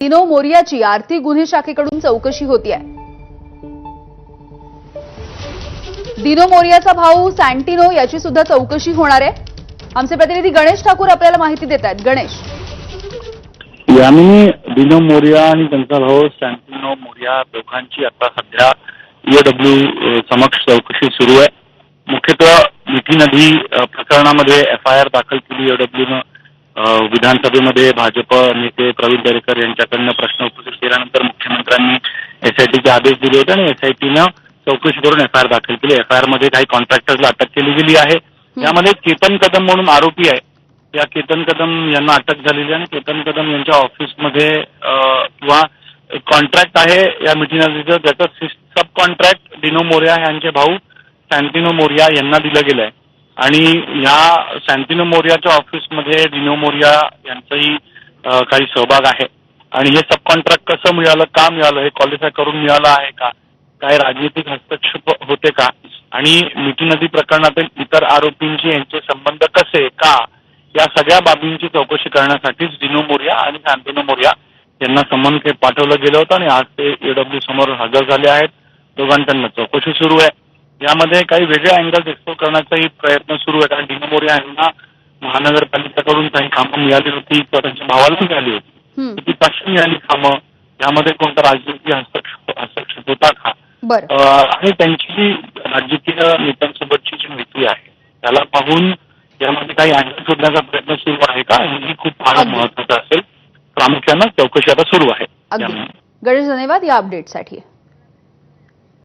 दिनो मोरियाची आर्थिक गुन्हे शाखेकडून चौकशी होतीये. दिनो मोरियाचा भाऊ सँटिनो याची सुद्धा चौकशी होणार आहे. आमचे प्रतिनिधी गणेश ठाकूर आपल्याला माहिती देत आहेत गणेश. यामिनी दिनो मोरिया आणि त्यांचा भाऊ सँटिनो मोरिया दोघांची आता सध्या ईडब्ल्यू समक्ष चौकशी सुरू आहे. मुख्यतः मिठी नदी प्रकरणामध्ये एफ आय आर दाखल केली ईओडब्ल्यूनं विधानसभेमध्ये भाजप नेते प्रवीण दरेकर यांच्याकडनं प्रश्न उपस्थित केल्यानंतर मुख्यमंत्र्यांनी एसआयटीचे आदेश दिले होते आणि एसआयटीनं चौकशी करून एफ आय आर दाखल केली. एफ आय आरमध्ये काही कॉन्ट्रॅक्टर्सला अटक केली गेली आहे. यामध्ये केतन कदम म्हणून आरोपी आहे. या केतन कदम यांना अटक झालेली आहे आणि केतन कदम यांच्या ऑफिसमध्ये किंवा कॉन्ट्रॅक्ट आहे या मिठी नदीचं त्याचं सब कॉन्ट्रॅक्ट डिनो मोरिया यांचे भाऊ सॅन्टिनो मोरिया यांना दिलं गेलं आहे आणि या सॅन्टिनो मोर्याच्या ऑफिसमध्ये रिनो मोर्या यांचाही काही सहभाग आहे. आणि हे सब कॉन्ट्रॅक्ट कसं मिळालं का मिळालं हे क्वालिफाय करून मिळालं आहे का? काय राजनीतिक हस्तक्षेप होते का? आणि मिठी नदी प्रकरणातील इतर आरोपींशी यांचे संबंध कसे का? या सगळ्या बाबींची चौकशी करण्यासाठीच डिनो मोर्या आणि शांतिनो मोरिया यांना समन्वय पाठवलं गेलं होतं आणि आज ते एडब्ल्यू समोर हजर झाले आहेत. दोघांकडनं चौकशी सुरू आहे. यामध्ये काही वेगळे अँगल्स एक्सप्लोर करण्याचाही प्रयत्न सुरू आहे. कारण डिनो यांना महानगरपालिकेकडून काही कामं मिळाली होती किंवा त्यांच्या भावाला मिळाली होती. हं, ती कशी मिळाली कामं. यामध्ये कोणता राजकीय हस्तक्षेप हस्तक्षेप होता का? आणि त्यांची जी राजकीय नेत्यांसोबतची जी मैत्री आहे त्याला पाहून यामध्ये काही अँगल शोधण्याचा प्रयत्न सुरू आहे का? हेही खूप फार. महत्वाचं असेल. प्रामुख्यानं चौकशी आता सुरू आहे. गणेश धन्यवाद या अपडेटसाठी